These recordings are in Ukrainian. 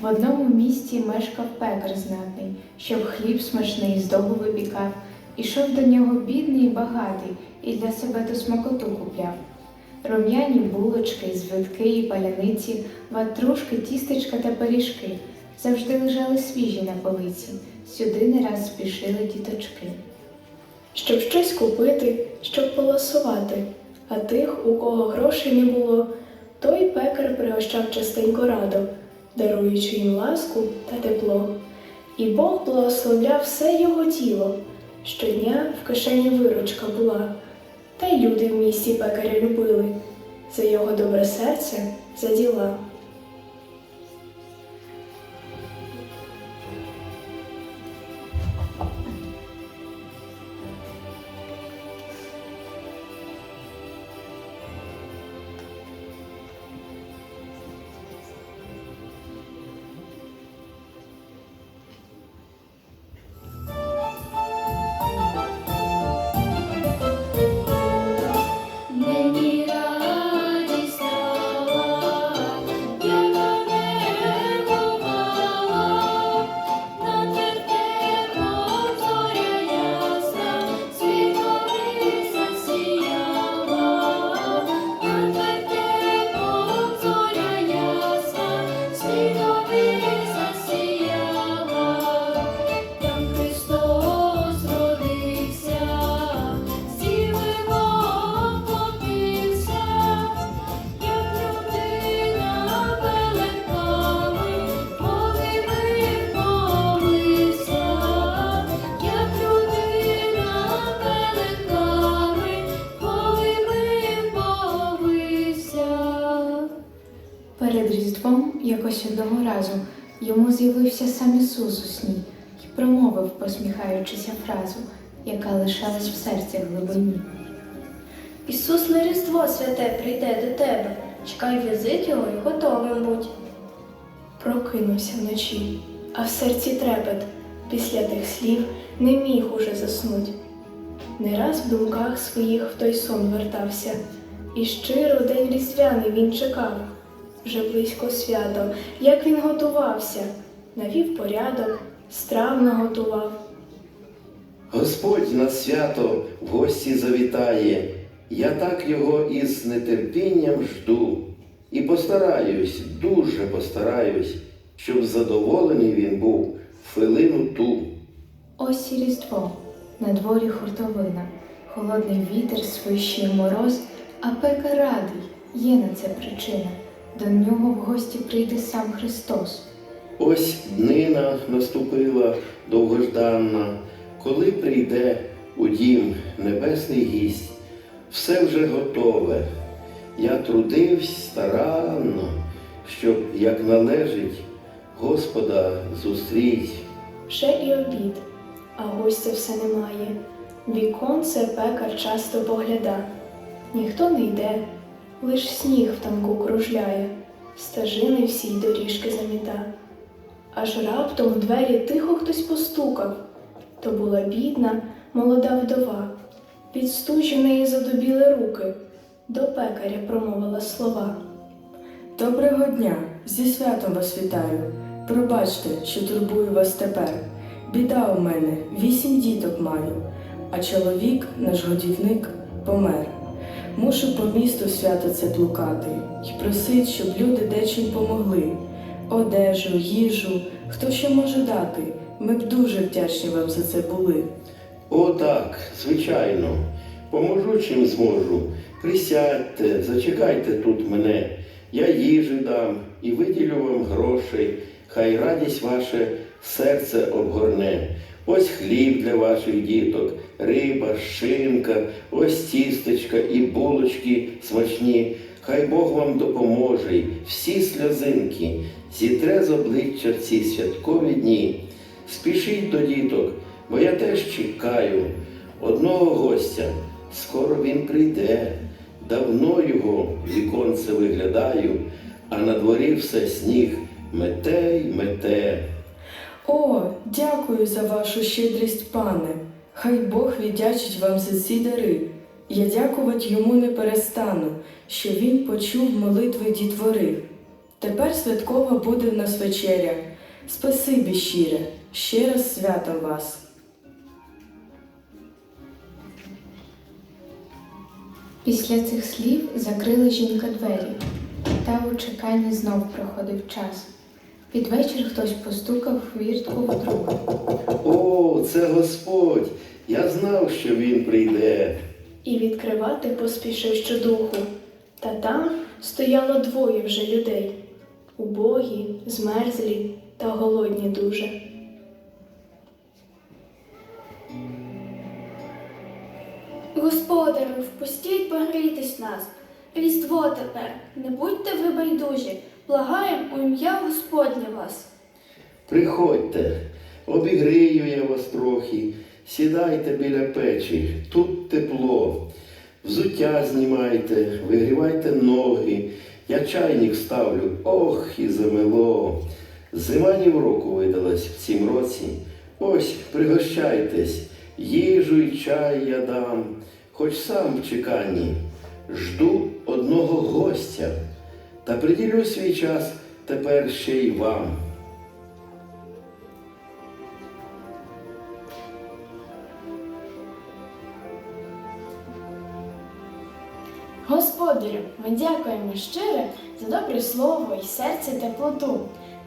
В одному місті мешкав пекар знатний, щоб хліб смачний з дому випікав. Ішов до нього бідний і багатий, і для себе ту смакоту купляв. Рум'яні булочки, звитки і паляниці, ватрушки, тістечка та пиріжки завжди лежали свіжі на полиці. Сюди не раз спішили діточки. щоб щось купити, щоб поласувати. А тих, у кого грошей не було, той пекар пригощав частенько радо, даруючи їм ласку та тепло. І Бог благословляв все його тіло. Щодня в кишені виручка була, та й люди в місті пекаря любили за його добре серце, за діла. Перед Різдвом якось одного разу йому з'явився сам Ісус у сні і промовив, посміхаючися фразу, яка лишалась в серці глибині. Ісус на Різдво святе прийде до тебе. Чекай візит його і готовим будь. Прокинувся вночі, а в серці трепет. Після тих слів не міг уже заснуть. Не раз в думках своїх в той сон вертався, і щиро день різдвяний він чекав. Вже близько свято, як він готувався, навів порядок, страв наготував. Господь на свято в гості завітає, я так його із нетерпінням жду. І постараюсь, дуже постараюсь, щоб задоволений він був хвилину ту. Ось і Різдво, на дворі хуртовина, холодний вітер свищує мороз, а пека радий, є на це причина. До нього в гості прийде сам Христос. Ось днина наступила довгожданна, коли прийде у дім небесний гість, все вже готове. Я трудився старанно, щоб, як належить, Господа зустріть. Вже і обід, а гостя все немає. Віконце пекар часто погляда. Ніхто не йде, лиш сніг в танку кружляє, стежини всі доріжки заміта. Аж раптом в двері тихо хтось постукав. То була бідна, молода вдова. Підстужені задубіли руки. До пекаря промовила слова. Доброго дня! Зі святом вас вітаю. Пробачте, що турбую вас тепер. Біда у мене, вісім діток маю, а чоловік, наш годівник, помер. Мушу по місту свято це блукати і просить, щоб люди дечим помогли. Одежу, їжу, хто ще може дати. Ми б дуже вдячні вам за це були. О, так, звичайно, поможу чим зможу. Присядьте, зачекайте тут мене. Я їжу дам і виділю вам грошей. Хай радість ваше серце обгорне. Ось хліб для ваших діток, риба, шинка, ось тістечка і булочки смачні. Хай Бог вам допоможе, й всі сльозинки зітре з обличчя в ці святкові дні. Спішіть до діток, бо я теж чекаю одного гостя. Скоро він прийде. Давно його віконце виглядаю, а на дворі все сніг мете й мете. О, дякую за вашу щедрість, пане. Хай Бог віддячить вам за ці дари. Я дякувати йому не перестану, що він почув молитви дітвори. Тепер святкова буде в нас вечеря. Спасибі щире, ще раз з святом вас. Після цих слів закрила жінка двері, та у чеканні знов проходив час. Під вечір хтось постукав в хвіртку вдруге. О, це Господь! Я знав, що він прийде. І відкривати поспішив щодуху. Та там стояло двоє вже людей. Убогі, змерзлі та голодні дуже. Господарю, впустіть погрітись нас. Різдво тепер, не будьте ви байдужі, благаєм у ім'я Господнє вас. Приходьте, обігрію я вас трохи, сідайте біля печі, тут тепло. Взуття знімайте, вигрівайте ноги, я чайник ставлю, ох і замело. Зима ні в року видалась в цім році. Ось пригощайтесь, їжу й чай я дам, хоч сам в чеканні. Жду одного гостя, та приділю свій час тепер ще й вам. Господарю, ми дякуємо щиро за добре слово і серце теплоту.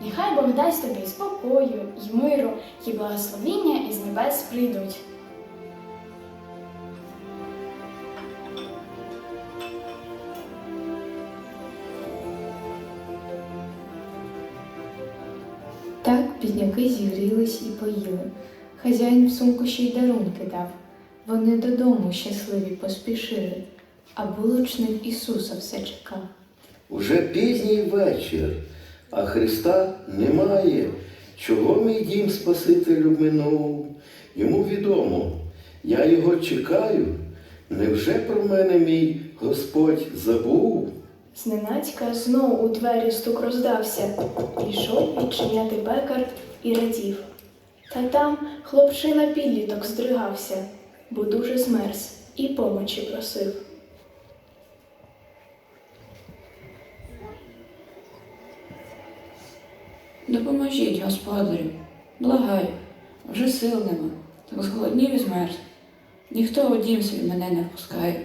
Нехай Бог дасть тобі спокою й миру, і благословіння із небес прийдуть. Так зігрілись і поїли. Хазяїн в сумку ще й дарунки дав. Вони додому щасливі поспішили, а булочник Ісуса все чекав. Уже пізній вечір, а Христа немає. Чого мій дім Спасителю минув? Йому відомо, я його чекаю. Невже про мене мій Господь забув? Зненацька знов у двері стук роздався. Пішов відчиняти пекар і радів. Та там хлопчина підліток здригався, бо дуже змерз і помочі просив. Допоможіть, господарю, благаю, вже сил нема, так зголоднів і змерз. Ніхто у дім свій мене не впускає,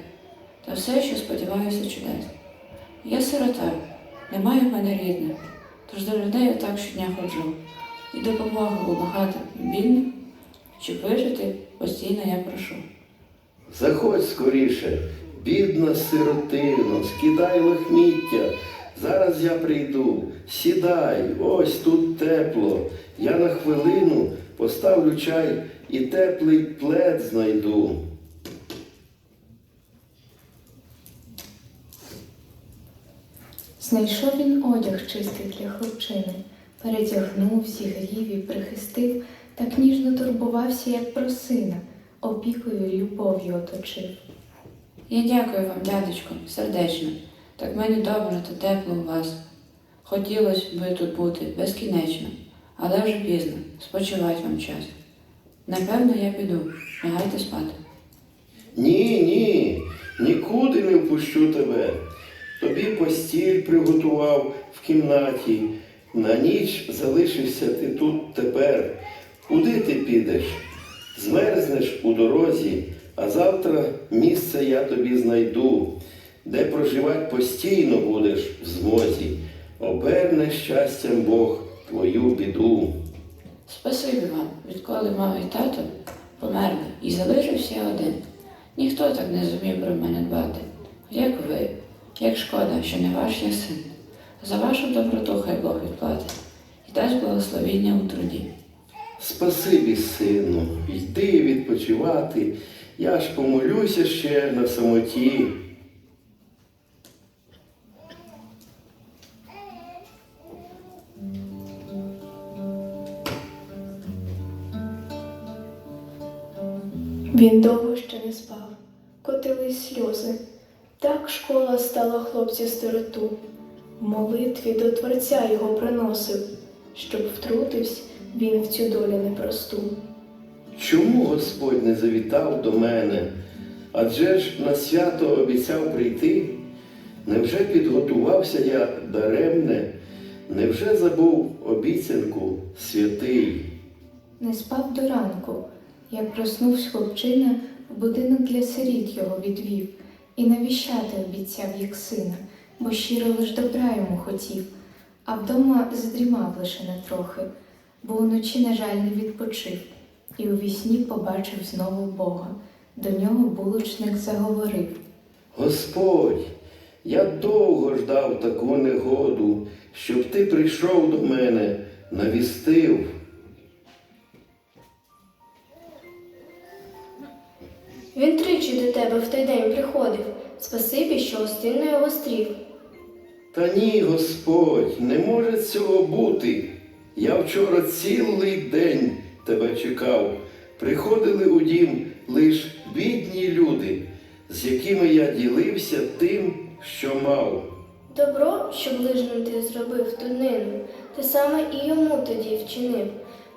та все, що сподіваюся чудес. Я сирота, немає в мене рідних, тож до людей отак щодня ходжу. І допомогу вимагати бідним, щоб вижити, постійно я прошу. Заходь скоріше, бідна сиротино, скидай лахміття. Зараз я прийду. Сідай, ось тут тепло. Я на хвилину поставлю чай і теплий плед знайду. Знайшов він одяг чистий для хлопчини, передягнув, зігрів і прихистив, так ніжно турбувався, як про сина, опікою й любов'ю оточив. Я дякую вам, дядечко, сердечно. Так мені добре та тепло у вас. Хотілося би тут бути безкінечно, але вже пізно, спочивать вам час. Напевно, я піду, лягайте спати. Ні, ні, нікуди не впущу тебе. Тобі постіль приготував в кімнаті. На ніч залишишся ти тут тепер. Куди ти підеш? Змерзнеш у дорозі, а завтра місце я тобі знайду, де проживати постійно будеш в змозі. Оберне щастям Бог твою біду. Спасибі вам, відколи мама і тато померли і залишився один. Ніхто так не зумів про мене дбати, як ви, як шкода, що не ваш я син. За вашу доброту хай Бог відплатить і дасть благословіння у труді. Спасибі, сину, йди відпочивати. Я ж помолюся ще на самоті. Він довго ще не спав, котились сльози. Так школа стала хлопця сироту. Молитві до Творця його приносив, щоб втрутився він в цю долю непросту. Чому Господь не завітав до мене? Адже ж на свято обіцяв прийти. Невже підготувався я даремне? невже забув обіцянку святий? Не спав до ранку. Як проснувся хлопчина, в будинок для сиріт його відвів і навіщати обіцяв, як сина, бо щиро лиш добра йому хотів, а вдома задрімав лише на трохи, бо уночі, на жаль, не відпочив, і у вісні побачив знову Бога. До нього булочник заговорив. Господь, я довго ждав таку негоду, щоб ти прийшов до мене, навістив. Він тричі до тебе в той день приходив. Спасибі, що гостинно його стрів. Та ні, Господь, не може цього бути. Я вчора цілий день тебе чекав. Приходили у дім лиш бідні люди, з якими я ділився тим, що мав. Добро, що ближним ти зробив ту днину, ти саме і йому тоді вчинив.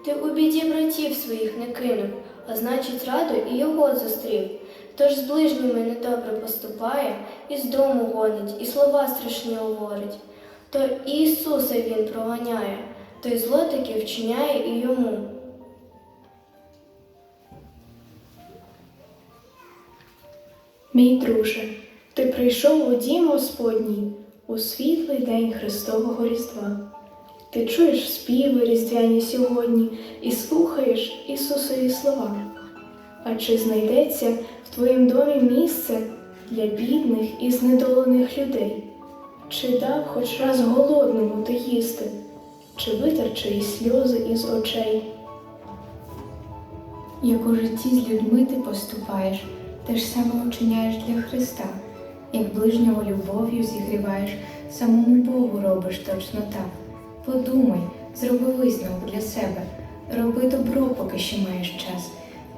Ти у біді братів своїх не кинув, а значить, раду і його зустрів. Тож з ближніми недобре поступає, і з дому гонить, і слова страшні говорить. То Ісуса він проганяє, то й зло таки вчиняє і йому. Мій друже, ти прийшов у дім Господній у світлий день Христового Різдва. Ти чуєш співи різдвяні сьогодні і слухаєш Ісусові слова. А чи знайдеться в твоїм домі місце для бідних і знедолених людей? Чи дав хоч раз голодному ти їсти, чи витер чиї сльози із очей? Як у житті з людьми ти поступаєш, те ж саме учиняєш для Христа, як ближнього любов'ю зігріваєш, самому Богу робиш точно так. Подумай, зроби висновок для себе, роби добро, поки ще маєш час,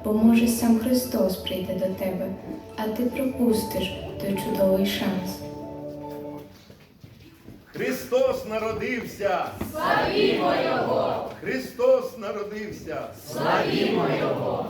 бо може сам Христос прийде до тебе, а ти пропустиш той чудовий шанс. Христос народився! Славімо Його! Христос народився! Славімо Його!